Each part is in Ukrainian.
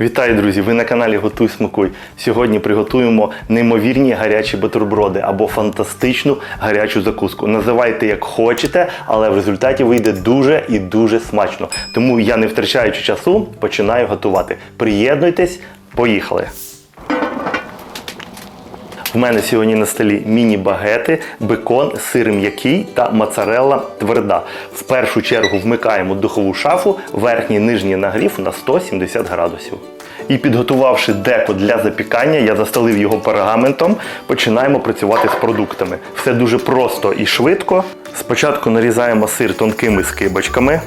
Вітаю, друзі! Ви на каналі Готуй Смакуй. Сьогодні приготуємо неймовірні гарячі бутерброди або фантастичну гарячу закуску. Називайте як хочете, але в результаті вийде дуже і дуже смачно. Тому я не втрачаючи часу, починаю готувати. Приєднуйтесь, поїхали! В мене сьогодні на столі міні-багети, бекон, сир м'який та моцарелла тверда. В першу чергу вмикаємо духову шафу, верхній нижній нагрів на 170 градусів. І підготувавши деко для запікання, я застелив його пергаментом. Починаємо працювати з продуктами. Все дуже просто і швидко. Спочатку нарізаємо сир тонкими скибочками.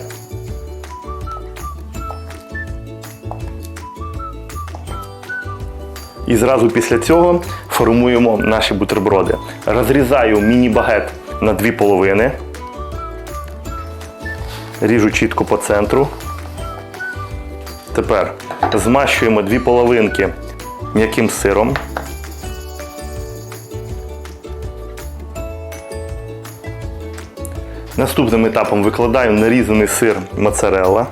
І зразу після цього формуємо наші бутерброди. Розрізаю міні-багет на дві половини. Ріжу чітко по центру. Тепер змащуємо дві половинки м'яким сиром. Наступним етапом викладаю нарізаний сир моцарелла.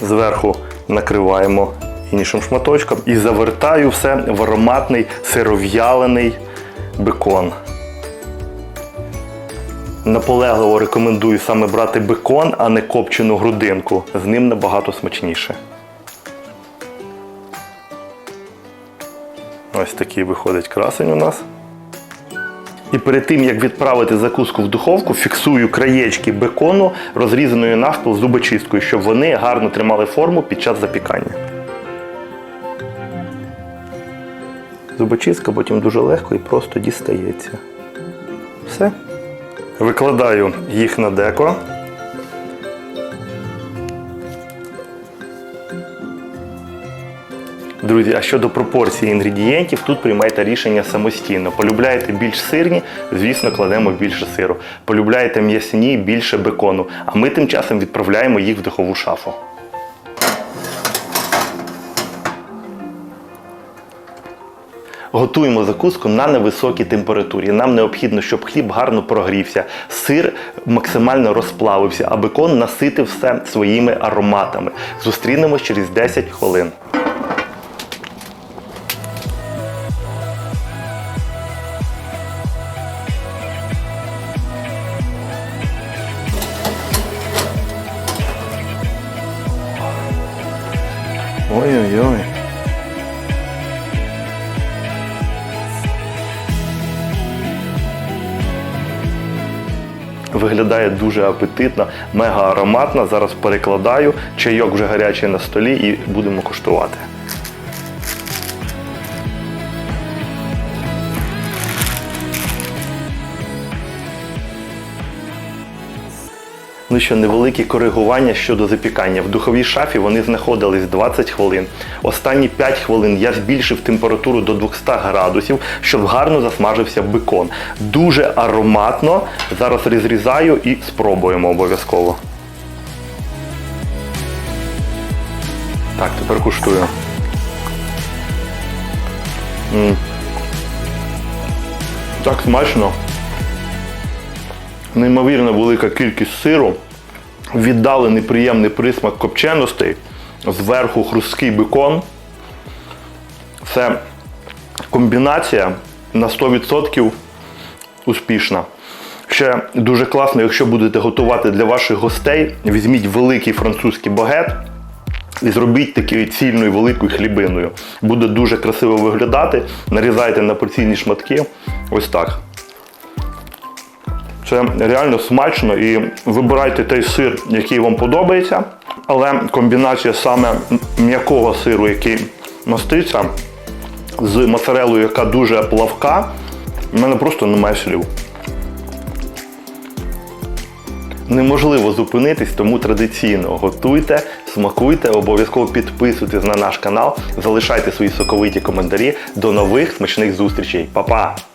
Зверху накриваємо іншим шматочком і завертаю все в ароматний сиров'ялений бекон. Наполегливо рекомендую саме брати бекон, а не копчену грудинку. З ним набагато смачніше. Ось такий виходить красень у нас. І перед тим, як відправити закуску в духовку, фіксую краєчки бекону, розрізаною навпіл зубочисткою, щоб вони гарно тримали форму під час запікання. Зубочистка потім дуже легко і просто дістається. Все. Викладаю їх на деко. Друзі, а щодо пропорції інгредієнтів, тут приймайте рішення самостійно. Полюбляєте більш сирні, звісно, кладемо більше сиру. Полюбляєте м'ясні, більше бекону. А ми тим часом відправляємо їх в духову шафу. Готуємо закуску на невисокій температурі. Нам необхідно, щоб хліб гарно прогрівся, сир максимально розплавився, а бекон наситив все своїми ароматами. Зустрінемось через 10 хвилин. Ой-ой-ой. Виглядає дуже апетитно, мега ароматно. Зараз перекладаю. Чайок вже гарячий на столі і будемо куштувати. Ну що, невеликі коригування щодо запікання. В духовій шафі вони знаходились 20 хвилин. Останні 5 хвилин я збільшив температуру до 200 градусів, щоб гарно засмажився бекон. Дуже ароматно. Зараз розрізаю і спробуємо обов'язково. Так, тепер куштую. М. Так смачно. Неймовірно велика кількість сиру, віддалений приємний присмак копченостей, зверху хрусткий бекон. Це комбінація на 100% успішна. Ще дуже класно, якщо будете готувати для ваших гостей, візьміть великий французький багет і зробіть такою цільною великою хлібиною. Буде дуже красиво виглядати. Нарізайте на порційні шматки. Ось так. Це реально смачно і вибирайте той сир, який вам подобається. Але комбінація саме м'якого сиру, який маститься, з моцарелою, яка дуже плавка, в мене просто немає слів. Неможливо зупинитись, тому традиційно готуйте, смакуйте, обов'язково підписуйтесь на наш канал, залишайте свої соковиті коментарі. До нових смачних зустрічей. Па-па!